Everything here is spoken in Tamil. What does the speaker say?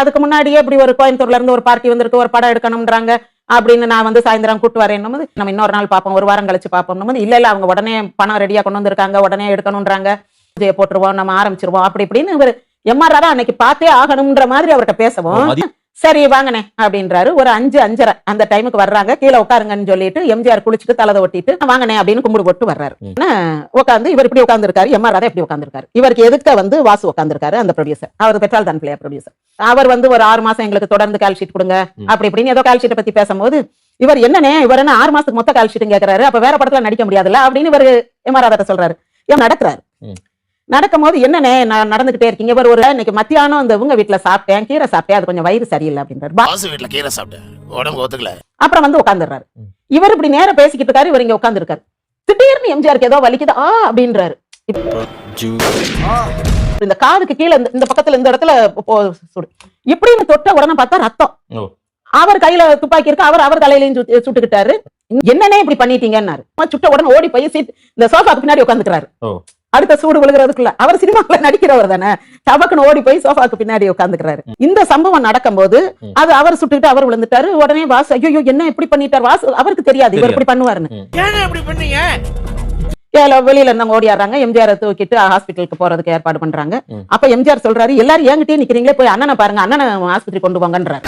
அதுக்கு முன்னாடியே இப்படி ஒரு கோயம்புத்தூர்ல இருந்து ஒரு பார்ட்டி வந்திருக்கு ஒரு படம் எடுக்கணும்ன்றாங்க அப்படின்னு நான் வந்து சாயந்தரம் கூட்டு வரேன் நம்ம இன்னொரு நாள் பார்ப்போம். ஒரு வாரம் கழிச்சு பார்ப்போம் போது இல்ல இல்ல அவங்க உடனே பணம் ரெடியா கொண்டு வந்திருக்காங்க உடனே எடுக்கணும்ன்றாங்க. பூஜையை போட்டுருவோம் நம்ம ஆரம்பிச்சிருவோம். அப்படி இப்படின்னு இவர் எம்ஆர் அன்னைக்கு பார்த்தே ஆகணும்ன்ற மாதிரி அவர்கிட்ட பேசவும். சரி வாங்கண்ணே அப்படின்றாரு. ஒரு அஞ்சு அஞ்சரை அந்த டைமுக்கு வர்றாங்க. கீழே உட்காருங்கன்னு சொல்லிட்டு எம்ஜிஆர் குளிச்சுட்டு தலதை ஒட்டிட்டு வாங்கண்ணே அப்படின்னு கும்பிடு போட்டு வர்றாரு. உட்காந்து இவர் இப்படி உட்காந்துருக்காரு எம்ஆர் ராதா இப்படி உட்காந்துருக்காரு இவருக்கு எதுக்க வந்து வாசு உட்காந்துருக்காரு அந்த ப்ரொடியூசர் அவர் பெட்ரால் தான் பிள்ளையா ப்ரொடியூசர் அவர் வந்து ஒரு ஆறு மாசம் எங்களுக்கு தொடர்ந்து கால் ஷீட் கொடுங்க. அப்படி இப்படின்னு ஏதோ கால் ஷீட்டை பத்தி பேசும்போது இவர் என்னனே இவர் என்ன ஆறு மாசத்துக்கு மொத்த கால் ஷீட்டும் கேட்கறாரு அப்ப வேற படத்துல நடிக்க முடியாதுல்ல அப்படின்னு இவர் எம்ஆர் ராதா சொல்றாரு. இவன் நடக்கிறாரு. ம். நடக்கும்போது என்னனே நான் நடந்துகிட்டே இருக்கீங்க? இவர் ஒரு இன்னைக்கு மத்தியானம் இந்த உங்க வீட்டுல சாப்பிட்டேன் கீரை சாப்பிட்டேன் அது கொஞ்சம் வயிறு சரியில்லை அப்படின்றாரு. வீட்டுல கீரை சாப்பிட்டேன். உடம்பு ஒத்துக்கல. அப்புறம் வந்து உட்காந்துடுறாரு. இவர் இப்படி நேரா பேசிக்கிட்டு இருக்காரு இவர் இங்க உட்காந்துருக்காரு திடீர்னு எம்ஜிஆருக்கு ஏதோ வலிக்குது ஆ அப்படின்றாரு. இந்த காதுக்கு கீழே இந்த- இந்த பக்கத்துல இந்த இடத்துல இப்படின்னு தொட்ட உடனே பார்த்தா ரத்தம். அவர் கையில துப்பாக்கி இருக்கு அவர் அவர் தலையிலையும் சுட்டு- சுட்டுக்கிட்டாரு. என்னனே இப்படி பண்ணிட்டீங்கன்னாரு. சுட்ட உடனே ஓடி போய் சீட் இந்த சோஃபாக்கு பின்னாடி உட்காந்துக்கிறாரு. அடுத்த சூடு விழுகிறதுக்குள்ள. அவர் சினிமாவுல நடிக்கிறவர் தானே. டபக்குன்னு ஓடி போய் சோஃபாக்கு பின்னாடி உட்காந்துக்கிறாரு இந்த சம்பவம் நடக்கும்போது ம். அது அவர் சுட்டுக்கிட்டு அவர் விழுந்துட்டாரு. உடனே வாசு ஐயோ என்ன இப்படி பண்ணிட்டார்? வாசு அவருக்கு தெரியாது. இவர். இப்படி பண்ணுவாருன்னு. ஏல வெளியில இருந்தவங்க ஓடியாடுறாங்க. எம்ஜிஆர் தூக்கிட்டு ஹாஸ்பிட்டலுக்கு போறதுக்கு ஏற்பாடு பண்றாங்க. அப்ப எம்ஜிஆர் சொல்றாரு எல்லாரும் என்கிட்டயே நிக்கிறீங்களே போய் அண்ணனை பாருங்க. அண்ணனை ஆஸ்பத்திரி கொண்டு போங்கன்றாரு.